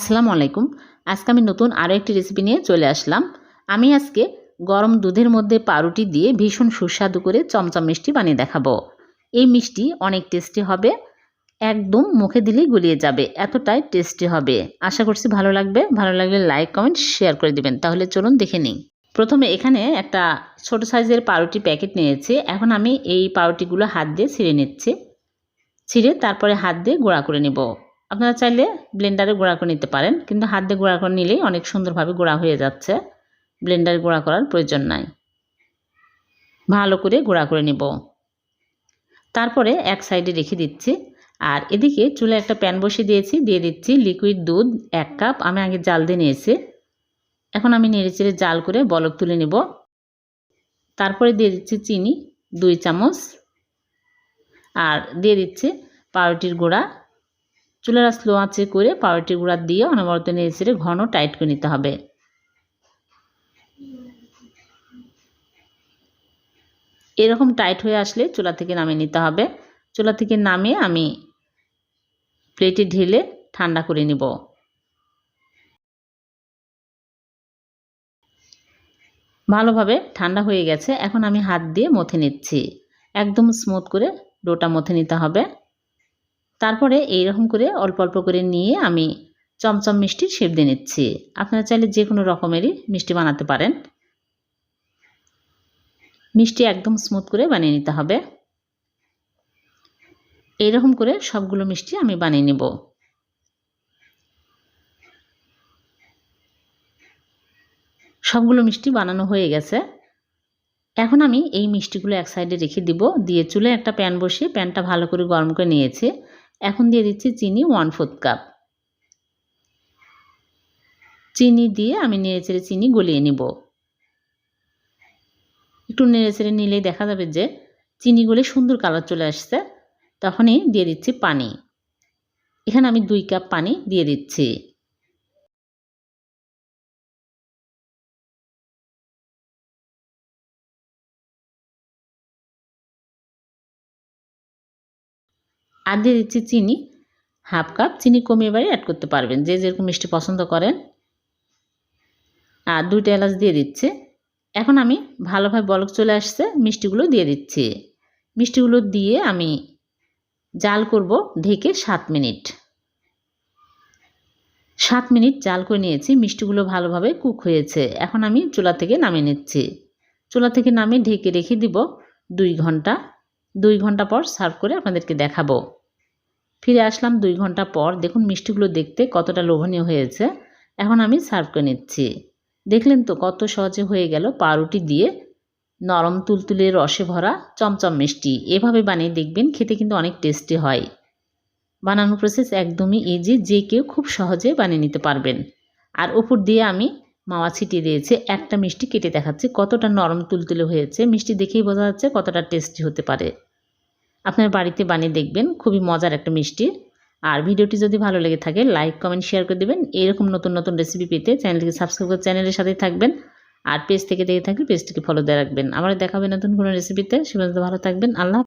আসসালামু আলাইকুম। আজকে আমি নতুন আরও একটি রেসিপি নিয়ে চলে আসলাম। আমি আজকে গরম দুধের মধ্যে পাউরুটি দিয়ে ভীষণ সুস্বাদু করে চমচম মিষ্টি বানিয়ে দেখাবো। এই মিষ্টি অনেক টেস্টি হবে, একদম মুখে দিলেই গুলিয়ে যাবে, এতটাই টেস্টি হবে। আশা করছি ভালো লাগবে, ভালো লাগলে লাইক কমেন্ট শেয়ার করে দিবেন। তাহলে চলুন দেখে নিই। প্রথমে এখানে একটা ছোট সাইজের পাউরুটি প্যাকেট নিয়েছি। এখন আমি এই পাউরুটিগুলো হাত দিয়ে ছিঁড়ে নিচ্ছি। ছিঁড়ে তারপরে হাত দিয়ে গুঁড়া করে নেব। আপনারা চাইলে ব্লেন্ডারে গুঁড়া করে নিতে পারেন, কিন্তু হাত দিয়ে গুঁড়া করে নিলেই অনেক সুন্দরভাবে গুঁড়া হয়ে যাচ্ছে। ব্লেন্ডারে গুঁড়া করার প্রয়োজন নাই। ভালো করে গুঁড়া করে নেব। তারপরে এক সাইডে রেখে দিচ্ছি। আর এদিকে চুলে একটা প্যান বসিয়ে দিয়েছি, দিয়ে দিচ্ছি লিকুইড দুধ এক কাপ। আমি আগে জাল দিয়ে নিয়েছি। এখন আমি নেড়ে চেড়ে জাল করে বলক তুলে নেব। তারপরে দিয়ে দিচ্ছি চিনি, দুই চামচ। আর দিয়ে দিচ্ছি পাউরুটির গুঁড়া। চুলার স্লো আঁচে করে পাউরুটির গুঁড়া দিয়ে অনবরত নেড়ে ঘন টাইট করে নিতে হবে। এরকম টাইট হয়ে আসলে চুলা থেকে নামিয়ে নিতে হবে। চুলা থেকে নামিয়ে আমি প্লেটে ঢেলে ঠান্ডা করে নিব। ভালোভাবে ঠান্ডা হয়ে গেছে। এখন আমি হাত দিয়ে মথে নিচ্ছি। একদম স্মুথ করে ডোটা মথে নিতে হবে। তারপরে এইরকম করে অল্প অল্প করে নিয়ে আমি চমচম মিষ্টির শেপ দিয়ে নিচ্ছি। আপনারা চাইলে যে কোনো রকমেরই মিষ্টি বানাতে পারেন। মিষ্টি একদম স্মুথ করে বানিয়ে নিতে হবে। এইরকম করে সবগুলো মিষ্টি আমি বানিয়ে নেব। সবগুলো মিষ্টি বানানো হয়ে গেছে। এখন আমি এই মিষ্টিগুলো এক সাইডে রেখে দিব। দিয়ে চুলে একটা প্যান বসিয়ে প্যানটা ভালো করে গরম করে নিয়েছে। এখন দিয়ে দিচ্ছি চিনি ওয়ান ফোর্থ কাপ চিনি দিয়ে আমি নেড়েচেড়ে চিনি গলিয়ে নিব। একটু নেড়েচেড়ে নিলেই দেখা যাবে যে চিনি গলে সুন্দর কালার চলে আসছে। তখনই দিয়ে দিচ্ছি পানি। এখানে আমি দুই কাপ পানি দিয়ে দিচ্ছি। আর দিয়ে দিচ্ছি চিনি। হাফ কাপ চিনি কমিয়ে বাড়ি অ্যাড করতে পারবেন। যে যেরকম মিষ্টি পছন্দ করেন। আর দুইটা এলাচ দিয়ে দিচ্ছে। এখন আমি ভালোভাবে বলক চলে আসছে, মিষ্টিগুলো দিয়ে দিচ্ছি। মিষ্টিগুলো দিয়ে আমি জাল করব ঢেকে সাত মিনিট। সাত মিনিট জাল করে নিয়েছি, মিষ্টিগুলো ভালোভাবে কুক হয়েছে। এখন আমি চুলা থেকে নামিয়ে নিচ্ছি। চুলা থেকে নামিয়ে ঢেকে রেখে দিব দুই ঘণ্টা। দুই ঘণ্টা পর সার্ভ করে আপনাদেরকে দেখাবো। ফিরে আসলাম দুই ঘণ্টা পর। দেখুন মিষ্টিগুলো দেখতে কতটা লোভনীয় হয়েছে। এখন আমি সার্ভ করে নিচ্ছি। দেখলেন তো কত সহজে হয়ে গেল পাউরুটি দিয়ে নরম তুলতুলে রসে ভরা চমচম মিষ্টি। এভাবে বানিয়ে দেখবেন খেতে কিন্তু অনেক টেস্টি হয়। বানানোর প্রসেস একদমই ইজি যে কেউ খুব সহজে বানিয়ে নিতে পারবেন। আর উপর দিয়ে আমি মাওয়া ছিটিয়ে দিয়েছে। একটা মিষ্টি কেটে দেখাচ্ছে কতটা নরম তুলতুলে হয়েছে। মিষ্টি দেখেই বোঝা যাচ্ছে কতটা টেস্টি হতে পারে। আপনার বাড়িতে বানিয়ে দেখবেন, খুবই মজার একটা মিষ্টি। আর ভিডিওটি যদি ভালো লেগে থাকে লাইক কমেন্ট শেয়ার করে দেবেন। এরকম নতুন নতুন রেসিপি পেতে চ্যানেলটিকে সাবস্ক্রাইব করে চ্যানেলের সাথেই থাকবেন। আর পেজ থেকে দেখে থাকলে পেজটিকে ফলো দিয়ে রাখবেন। আমার দেখাবেন নতুন কোনো রেসিপিতে সে ভালো থাকবেন। আল্লাহ